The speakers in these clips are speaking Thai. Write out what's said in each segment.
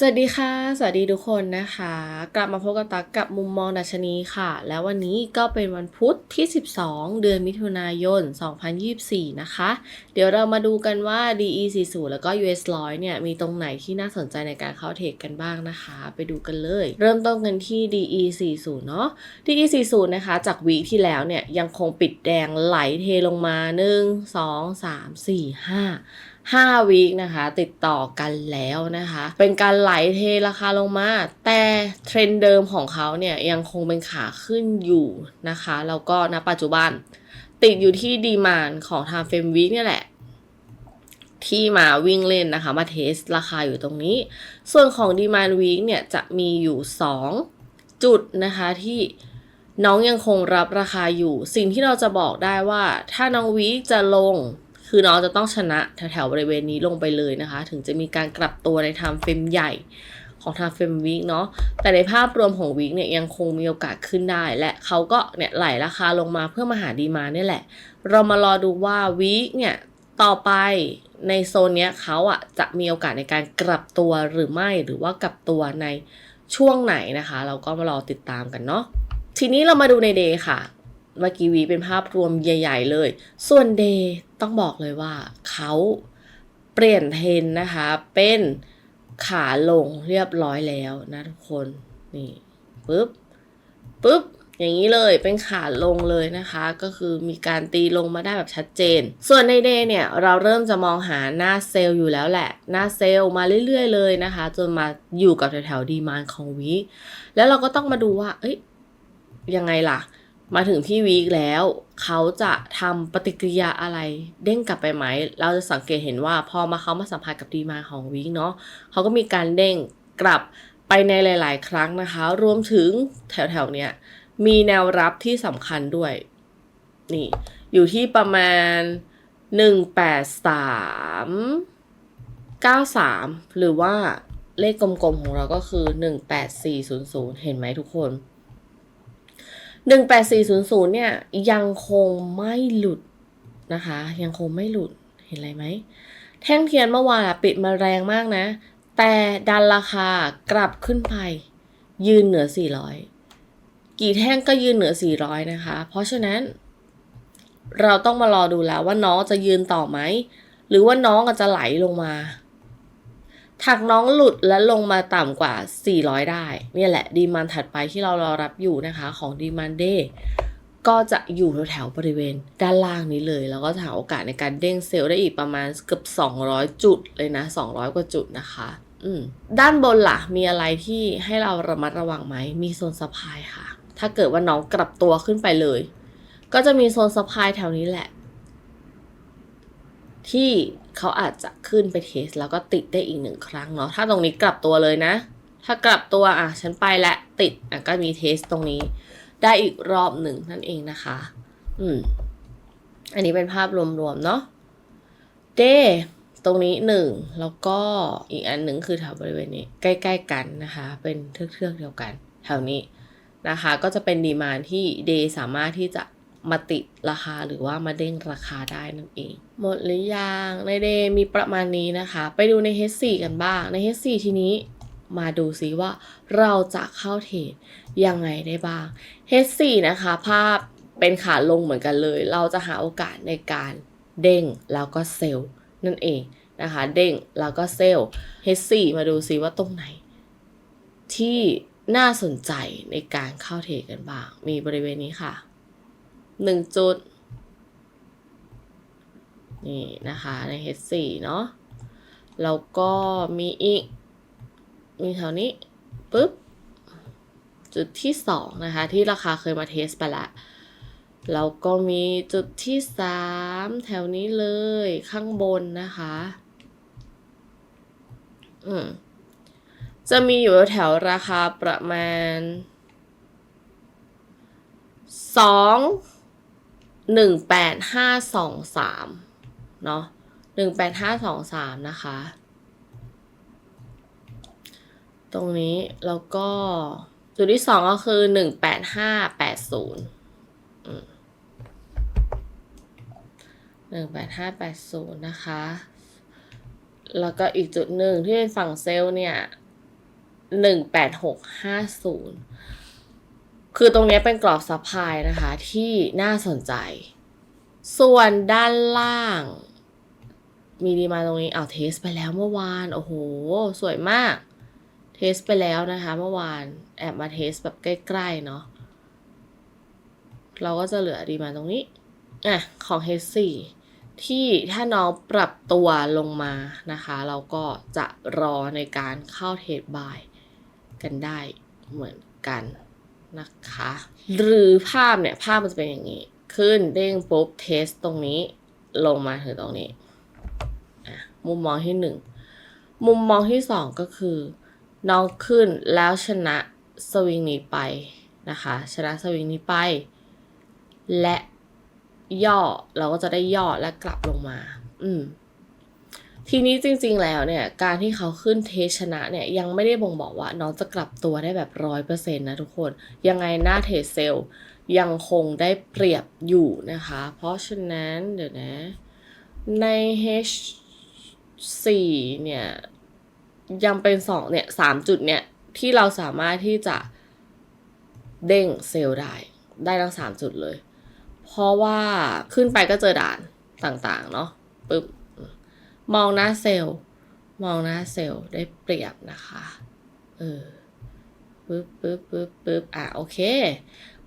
สวัสดีค่ะ สวัสดีทุกคนนะคะ กลับมาพบกับตักกับมุมมองดัชนีค่ะ แล้ววันนี้ก็เป็นวันพุธที่ 12 เดือนมิถุนายน 2024 นะคะ เดี๋ยวเรามาดูกันว่า DE 40 แล้วก็ US 100 เนี่ยมีตรงไหนที่น่าสนใจในการเข้าเทรดกันบ้างนะคะ ไปดูกันเลย เริ่มต้นกันที่ DE 40 เนาะ DE 40 นะคะ จากวีที่แล้วเนี่ยยังคงปิดแดงไหลเทลงมา 1 2 3 4 5 5วีคนะคะ ติดต่อกันแล้วนะคะ เป็นการไหลเทราคาลงมา แต่เทรนเดิมของเขาเนี่ยยังคงเป็นขาขึ้นอยู่นะคะ แล้วก็ณปัจจุบัน ติดอยู่ที่ดีมานของทางเฟมวีคเนี่ยแหละที่มาวิ่งเล่นนะคะ มาเทสราคาอยู่ตรงนี้ ส่วนของดีมานวีคเนี่ยจะมีอยู่ 2 จุดนะคะที่น้องยังคงรับราคาอยู่ สิ่งที่เราจะบอกได้ว่า ถ้าน้องวีคจะลง คือน้องจะต้องชนะแถวๆบริเวณนี้ลงไปเลยนะคะ ถึงจะมีการกลับตัวในไทม์เฟรมใหญ่ของทางเฟรมวีคเนาะ แต่ในภาพรวมของวีคเนี่ยยังคงมีโอกาสขึ้นได้ และเขาก็เนี่ยไหลราคาลงมาเพื่อมาหาดีมาเนี่ยแหละ เรามารอดูว่าวีคเนี่ยต่อไปในโซนเนี้ยเขาอะจะมีโอกาสในการกลับตัวหรือไม่หรือว่ากลับตัวในช่วงไหนนะคะ เราก็มารอติดตามกันเนาะ ทีนี้เรามาดูในเดย์ค่ะ เมื่อกี้วีเป็นภาพรวมใหญ่ ๆ เลย ส่วนเดย์ต้องบอกเลยว่าเขาเปลี่ยนเทรนนะคะเป็นขาลงเรียบร้อยแล้วนะทุกคนนี่ปึ๊บปึ๊บอย่างนี้เลยเป็นขาลงเลยนะคะ ก็คือมีการตีลงมาได้แบบชัดเจน ส่วนในเดย์เนี่ยเราเริ่มจะมองหาหน้าเซลล์อยู่แล้วแหละ หน้าเซลล์มาเรื่อยๆเลยนะคะ จนมาอยู่กับแถวๆดีมานของวีแล้วเราก็ต้องมาดูว่า เอ้ยยังไงล่ะ มาถึงที่วีคแล้ว เขาจะทำปฏิกิริยาอะไรเด้งกลับไปไหม เราจะสังเกตเห็นว่าพอมาเขามาสัมผัสกับดีมาของวีคเนาะเขาก็มีการเด้งกลับไปในหลาย ๆ ครั้งนะคะ รวมถึงแถว ๆ เนี้ยมีแนวรับที่สำคัญด้วย นี่ อยู่ที่ประมาณ 183 93 หรือว่าเลขกลม ๆ ของเราก็คือ 18400 เห็นไหมทุกคน 18400 เนี่ย ยังคงไม่หลุดนะคะ ยังคงไม่หลุดเห็นอะไรไหม แท่งเทียนเมื่อวานปิดมาแรงมากนะ แต่ดันราคากลับขึ้นไป ยืนเหนือ 400 กี่แท่งก็ยืนเหนือ 400 นะคะ เพราะฉะนั้น เราต้องมารอดูแล้วว่าน้องจะยืนต่อไหม หรือว่าน้องอาจจะไหลลงมา ถักน้องหลุดและลงมาต่ำกว่า 400 ได้ เนี่ยแหละดีมันถัดไปที่เรารอรับอยู่นะคะของดีมันเดก็จะอยู่แถวๆบริเวณด้านล่างนี้เลย แล้วก็หาโอกาสในการเด้งเซลล์ได้อีกประมาณเกือบ 200 จุดเลยนะ 200 กว่าจุดนะคะอืมด้านบนล่ะ มีอะไรที่ให้เราระมัดระวังไหม มีโซนสะพายค่ะ ถ้าเกิดว่าน้องกลับตัวขึ้นไปเลย ก็จะมีโซนสะพายแถวนี้แหละ ที่เขาอาจจะขึ้นไปเทส แล้วก็ติดได้อีกหนึ่งครั้งเนาะถ้าตรงนี้กลับตัวเลยนะ ถ้ากลับตัวอะฉันไปและติดอะก็มีเทสตรงนี้ ได้อีกรอบหนึ่งนั่นเองนะคะ อืม อันนี้เป็นภาพรวมๆเนาะเดตรงนี้หนึ่งแล้วก็อีกอันหนึ่งคือแถวบริเวณนี้ ใกล้ ๆ กันนะคะ เป็นเทือกๆเดียวกัน แถวนี้นะคะ ก็จะเป็นดีมานที่เดสามารถที่จะ มาติดราคาหรือว่ามาเด้งราคาได้นั่นเอง หมดหรือยังในเดมีประมาณนี้นะคะ ไปดูใน H4 กันบ้างใน H4 ทีนี้มาดูซิว่าเราจะเข้าเทรดยังไงได้บ้าง H4 นะคะ ภาพเป็นขาลงเหมือนกันเลย เราจะหาโอกาสในการเด้งแล้วก็เซลล์นั่นเองนะคะ เด้งแล้วก็เซลล์ H4 มาดูซิว่าตรงไหน ที่น่าสนใจในการเข้าเทรดกันบ้าง มีบริเวณนี้ค่ะ หนึ่งจุด นี่นะคะใน H4 เนาะแล้วก็มีอีก มีแถวนี้ปุ๊บ จุดที่สองนะคะ ที่ราคาเคยมาเทสไปละแล้วก็มีจุดที่สามแถวนี้เลยข้างบนนะคะ อืมจะมีอยู่แถวราคาประมาณสอง หนึ่งแปดห้าสองสามเนาะหนึ่งแปดห้าสองสามนะคะ ตรงนี้แล้วก็จุดที่สองก็คือหนึ่งแปดห้าแปดศูนย์หนึ่งแปดห้าแปดศูนย์นะคะ แล้วก็อีกจุดหนึ่งที่เป็นฝั่งเซลล์เนี่ยหนึ่งแปดหกห้าศูนย์ คือตรงนี้เป็นกรอบซัพพลายนะคะที่น่าสนใจ ส่วนด้านล่าง มีดีมาตรงนี้เอาเทสไปแล้วเมื่อวาน โอ้โห สวยมาก เทสไปแล้วนะคะเมื่อวานแอบมาเทสแบบใกล้ๆเนาะเราก็จะเหลือดีมาตรงนี้อะของ H4 ที่ถ้าน้องปรับตัวลงมานะคะ เราก็จะรอในการเข้าเทรดบายกันได้เหมือนกัน นะคะ หรือภาพเนี่ยภาพมันจะเป็นอย่างนี้ ขึ้นเด้งปุ๊บเทสตรงนี้ลงมาถึงตรงนี้ มุมมองที่หนึ่ง มุมมองที่สองก็คือ น้องขึ้นแล้วชนะสวิงนี้ไปนะคะ ชนะสวิงนี้ไป และย่อเราก็จะได้ย่อและกลับลงมา อืม ทีนี้จริงๆแล้วเนี่ยการที่เขาขึ้นเทชนะเนี่ยยังไม่ได้บ่งบอกว่าน้องจะกลับตัวได้แบบร้อยเปอร์เซ็นต์นะทุกคน ยังไงหน้าเทเซลยังคงได้เปรียบอยู่นะคะ เพราะฉะนั้นเดี๋ยวนะ ใน H4 เนี่ย ยังเป็นสองเนี่ยสามจุดเนี่ย ที่เราสามารถที่จะเด้งเซลล์ได้ ได้ทั้งสามจุดเลย เพราะว่าขึ้นไปก็เจอด่านต่างๆ เนาะปึ๊บ มองหน้าเซลล์ มองหน้าเซลล์ได้เปรียบนะคะ เออปึ๊บปึ๊บปึ๊บปึ๊บอะโอเค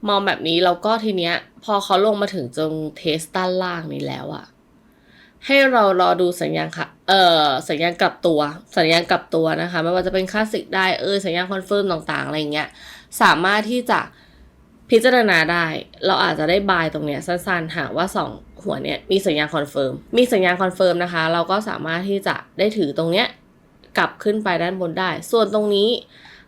มองแบบนี้แล้วก็ทีเนี้ย พอเขาลงมาถึงตรงเทสด้านล่างนี้แล้วอะให้เรารอดูสัญญาณค่ะ เอ่อ สัญญาณกลับตัว สัญญาณกลับตัวนะคะ ไม่ว่าจะเป็นคลาสสิกได้ เออ สัญญาณคอนเฟิร์มต่างๆ อะไรเงี้ย สามารถที่จะ พิจารณาได้ เราอาจจะได้บายตรงเนี้ยสั้นๆ หากว่าสองหัวเนี้ยมีสัญญาณคอนเฟิร์ม มีสัญญาณคอนเฟิร์มนะคะ เราก็สามารถที่จะได้ถือตรงเนี้ยกลับขึ้นไปด้านบนได้ ส่วนตรงนี้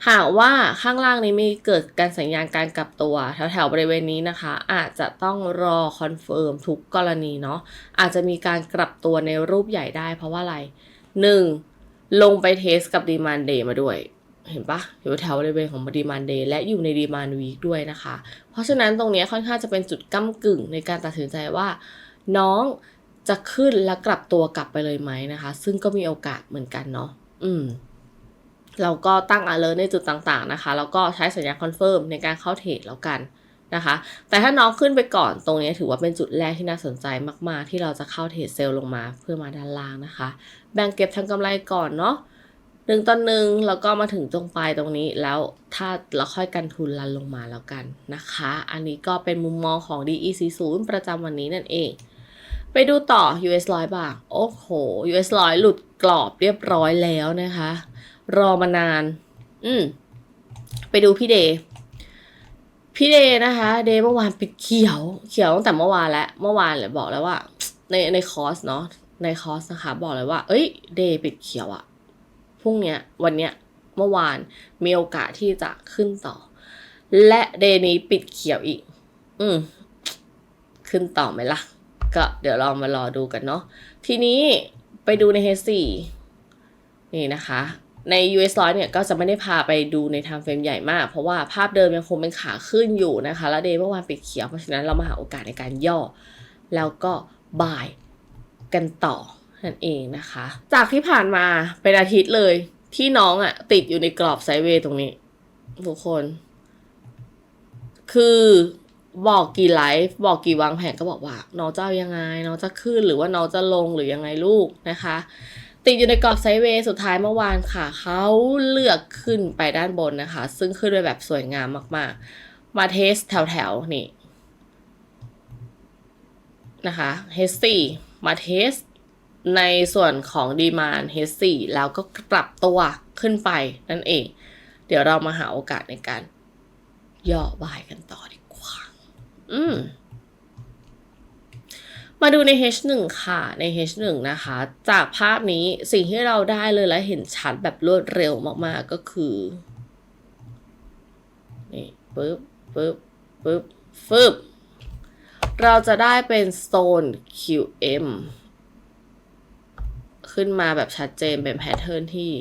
หากว่าข้างล่างนี้มีเกิดการสัญญาณการกลับตัวแถวๆบริเวณนี้นะคะ อาจจะต้องรอคอนเฟิร์มทุกกรณีเนาะอาจจะมีการกลับตัวในรูปใหญ่ได้เพราะว่าอะไร 1. ลงไปเทสกับดีมานเดย์มาด้วย เห็นปะอยู่แถวบริเวณของดีมานเดย์และอยู่ในดีมานวีคด้วยนะคะ เพราะฉะนั้นตรงนี้ค่อนข้างจะเป็นจุดก้ากึ่งในการตัดสินใจว่า น้องจะขึ้นและกลับตัวกลับไปเลยไหมนะคะ ซึ่งก็มีโอกาสเหมือนกันเนาะอืมเราก็ตั้ง alert ในจุดต่างๆนะคะ แล้วก็ใช้สัญญาณคอนเฟิร์มในการเข้าเทรดแล้วกันนะคะ แต่ถ้าน้องขึ้นไปก่อนตรงนี้ถือว่าเป็นจุดแรกที่น่าสนใจมากๆ ที่เราจะเข้าเทรดเซลล์ลงมาเพื่อมาด้านล่างนะคะ แบ่งเก็บทางกำไรก่อนเนาะ หนึ่งต่อหนึ่งแล้วก็มาถึงตรงปลายตรงนี้แล้วถ้าเราค่อยกันทุนรันลงมาแล้วกันนะคะ อันนี้ก็เป็นมุมมองของ DEC 0ประจำวันนี้นั่นเอง ไปดูต่อ US ร้อยบาทโอ้โห US ร้อยหลุดกรอบเรียบร้อยแล้วนะคะ รอมานาน อืมไปดูพี่เดย์พี่เดย์นะคะ เดย์เมื่อวานปิดเขียว เขียวตั้งแต่เมื่อวานแล้ว เมื่อวานเลยบอกแล้วว่า ในในคอร์สเนาะในคอร์สนะคะ บอกเลยว่า เอ้ย เดย์ปิดเขียวอะ พรุ่งเนี้ยวันเนี้ยเมื่อวานมีโอกาสที่จะขึ้นต่อ และเดนี้ปิดเขียวอีก อืม ขึ้นต่อไหมล่ะ ก็เดี๋ยวเรามารอดูกันเนาะทีนี้ไปดูใน H4 นี่นะคะ ใน US ร้อเนี่ยก็จะไม่ได้พาไปดูใน time frame ใหญ่มาก เพราะว่าภาพเดิมยังคงเป็นขาขึ้นอยู่นะคะ แล้วเดย์เมื่อวานปิดเขียว เพราะฉะนั้นเรามาหาโอกาสในการย่อ แล้วก็บายกันต่อ นั่นเองนะคะ จากที่ผ่านมาเป็นอาทิตย์เลย ที่น้องอะ่ะ ติดอยู่ในกรอบไซด์เวย์ตรงนี้ ทุกคน คือบอกกี่ไลฟ์บอกกี่วางแผนก็บอกว่า น้องจะเอายังไง น้องจะขึ้นหรือว่าน้องจะลงหรือยังไงลูกนะคะ ติดอยู่ในกรอบไซด์เวย์สุดท้ายเมื่อวานค่ะ เขาเลือกขึ้นไปด้านบนนะคะ ซึ่งขึ้นไปแบบสวยงามมาก ๆ มาเทสแถวๆนี่นะคะ H4 มาเทส ในส่วนของดีมาน H4 แล้วก็ปรับตัวขึ้นไปนั่นเอง เดี๋ยวเรามาหาโอกาสในการย่อบายกันต่อดีกว่า อืมมาดูใน H1 ค่ะ ใน H1 นะคะ จากภาพนี้สิ่งที่เราได้เลยและเห็นชัดแบบรวดเร็วมากๆก็คือ นี่ปึ๊บปึ๊บปึ๊บฟึบเราจะได้เป็นโซน QM ขึ้นมาแบบชัดเจนเป็นแพทเทิร์นที่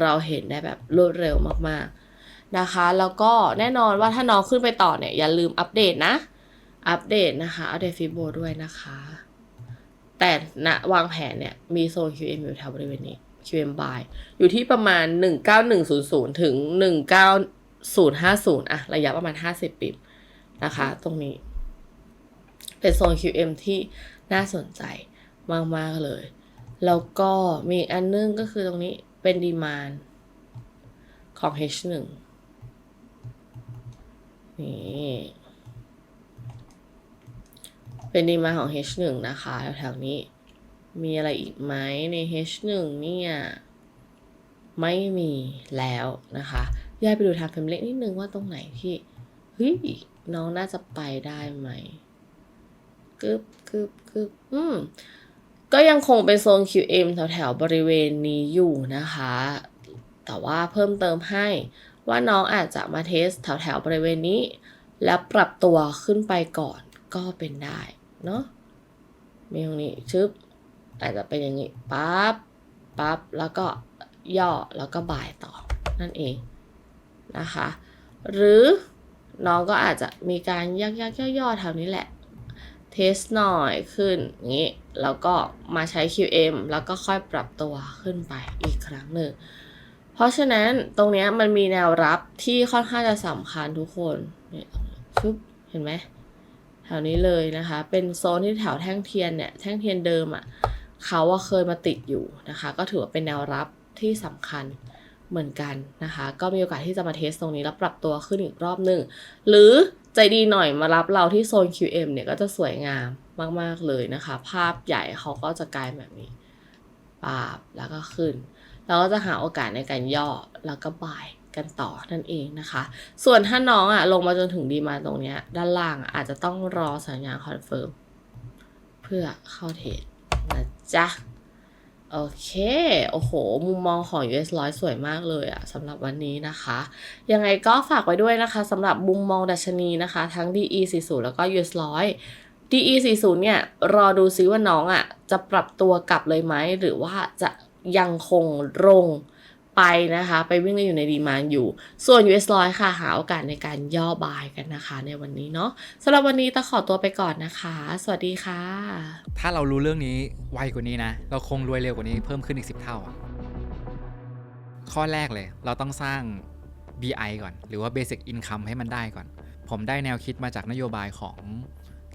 เราเห็นได้แบบรวดเร็วมากๆนะคะ แล้วก็แน่นอนว่าถ้าน้องขึ้นไปต่อเนี่ย อย่าลืมอัปเดตนะ อัปเดตนะคะ อัปเดตฟิโบด้วยนะคะ แต่ณวางแผนเนี่ย มีโซน QM อยู่แถวบริเวณนี้ QM buy อยู่ที่ประมาณ 19100 ถึง 19050 อะระยะประมาณ 50 ปิบนะคะ ตรงนี้ เป็นโซน QM ที่น่าสนใจมาก ๆ เลย แล้วก็มีอันนึงก็คือตรงนี้เป็นดีมานของ H1 นี่ เป็นดีมาของ H1 นะคะแถวๆนี้ มีอะไรอีกไหมใน H1 เนี่ย ไม่มีแล้วนะคะย้ายไปดูทางเฟมเล็กนิดนึงว่าตรงไหนที่ เฮ้ย น้องน่าจะไปได้ไหมกึบกึบกึบอืม ก็ยังคงเป็นโซน QM แถวๆบริเวณนี้อยู่นะคะ แต่ว่าเพิ่มเติมให้ว่าน้องอาจจะมาเทสแถวๆบริเวณนี้ แล้วปรับตัวขึ้นไปก่อนก็เป็นได้เนาะมีตรงนี้ชึบอาจจะเป็นอย่างนี้ปั๊บปั๊บแล้วก็ย่อแล้วก็บ่ายต่อนั่นเองนะคะ หรือน้องก็อาจจะมีการยักยักย่อๆแถวนี้แหละ ทสหน่อยขึ้นอย่างนี้ แล้วก็มาใช้ QM แล้วก็ค่อยปรับตัวขึ้นไปอีกครั้งหนึ่ง เพราะฉะนั้นตรงนี้มันมีแนวรับที่ค่อนข้างจะสำคัญทุกคนนี่ชุบเห็นไหมแถวนี้เลยนะคะ เป็นโซนที่แถวแท่งเทียนเนี่ย แท่งเทียนเดิมอะ่ะเขาว่าเคยมาติดอยู่นะคะ ก็ถือว่าเป็นแนวรับที่สำคัญเหมือนกันนะคะ ก็มีโอกาสที่จะมาเทสตรงนี้แล้วปรับตัวขึ้นอีกรอบหนึ่ง หรือ ใจดีหน่อยมารับเราที่โซน QM เนี่ยก็จะสวยงามมาก ๆ เลยนะคะ ภาพใหญ่เขาก็จะกลายแบบนี้ปาบแล้วก็ขึ้น เราก็จะหาโอกาสในการย่อแล้วก็บ่ายกันต่อนั่นเองนะคะ ส่วนถ้าน้องอะลงมาจนถึงดีมาตรงเนี้ย ด้านล่างอะอาจจะต้องรอสัญญาณคอนเฟิร์มเพื่อเข้าเทรดนะจ๊ะ โอเค โอ้โห มุมมองของ US ร้อยสวยมากเลยอะสำหรับวันนี้นะคะ ยังไงก็ฝากไว้ด้วยนะคะสำหรับมุมมองดัชนีนะคะ ทั้ง DE 40แล้วก็ US ร้อย DE 40เนี่ย รอดูซิว่าน้องอะจะปรับตัวกลับเลยไหม หรือว่าจะยังคงลง ไปนะคะ ไปวิ่งอยู่ในดีมานอยู่ ส่วน US ร้อยค่ะ หาโอกาสในการย่อบายกันนะคะ ในวันนี้เนาะสำหรับวันนี้ต้องขอตัวไปก่อนนะคะ สวัสดีค่ะ ถ้าเรารู้เรื่องนี้ไวกว่านี้นะ เราคงรวยเร็วกว่านี้เพิ่มขึ้นอีก 10 เท่าอะข้อแรกเลย เราต้องสร้าง BI ก่อน หรือว่า Basic Income ให้มันได้ก่อน ผมได้แนวคิดมาจากนโยบายของ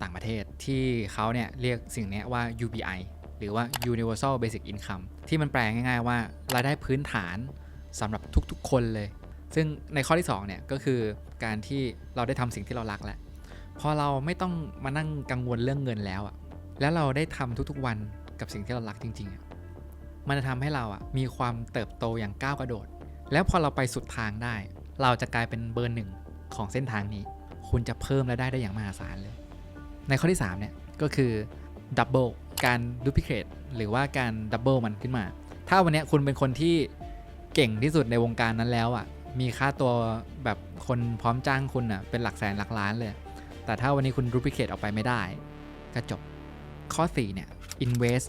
ต่างประเทศที่เขาเนี่ยเรียกสิ่งนี้ว่า UBI หรือว่า Universal Basic Income ที่มันแปลง่ายๆว่า รายได้พื้นฐานสำหรับทุกๆ คนเลย ซึ่งในข้อที่2เนี่ยก็คือการที่เราได้ทำสิ่งที่เรารักแหละพอเราไม่ต้องมานั่งกังวลเรื่องเงินแล้วอะแล้วเราได้ทำทุกๆวันกับสิ่งที่เรารักจริงๆอะมันจะทำให้เราอะมีความเติบโตอย่างก้าวกระโดด แล้วพอเราไปสุดทางได้ เราจะกลายเป็นเบอร์หนึ่งของเส้นทางนี้ คุณจะเพิ่มรายได้ได้อย่างมหาศาลเลย ในข้อที่3เนี่ยก็คือดับเบิล การดูพิเคทหรือว่าการดับเบิลมันขึ้นมา ถ้าวันนี้คุณเป็นคนที่เก่งที่สุดในวงการนั้นแล้วอะ่ะ มีค่าตัวแบบคนพร้อมจ้างคุณอะ่ะเป็นหลักแสนหลักล้านเลย แต่ถ้าวันนี้คุณดูพิเคทออกไปไม่ได้ ก็จบ ข้อ 4 เนี่ย invest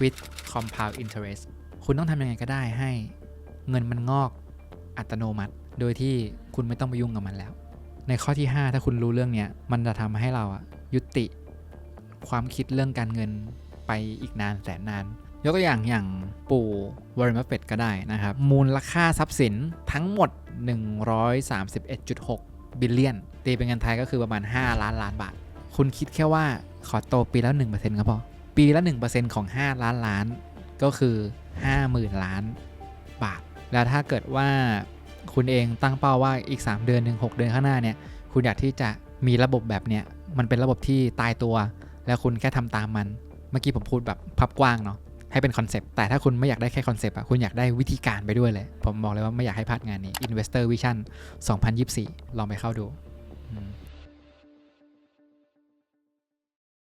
with compound interest คุณต้องทำยังไงก็ได้ให้เงินมันงอกอัตโนมัติ โดยที่คุณไม่ต้องไปยุ่งกับมันแล้ว ในข้อที่ 5 ถ้าคุณรู้เรื่องเนี้ยมันจะทำให้เราอะยุติความคิดเรื่องการเงิน ไปอีกนานแสนนาน ยกตัวอย่างอย่างปู่วอร์เรนบัฟเฟตก็ได้นะครับ มูลค่าทรัพย์สินทั้งหมด 131.6 บิลเลียน ตีเป็นเงินไทยก็คือประมาณ 5 ล้านล้านบาท คุณคิดแค่ว่าขอโตปีละ1%ก็พอ ปีละ 1%ของ 5 ล้านล้านก็คือ 50,000 ล้านบาท แล้วถ้าเกิดว่าคุณเองตั้งเป้าว่าอีก 3 เดือนถึง6เดือนข้างหน้าเนี่ยคุณอยากที่จะมีระบบแบบเนี้ยมันเป็นระบบที่ตายตัว แล้วคุณแค่ทำตามมัน มื่อกี้ผมพูดแบบพับกว้างเนาะให้เป็นคอนเซปต์แต่ถ้าคุณไม่อยากได้แค่คอนเซปต์อะคุณอยากได้วิธีการไปด้วยเลย ผมบอกเลยว่าไม่อยากให้พลาดงานนี้ Investor Vision 2024 ลองไปเข้าดู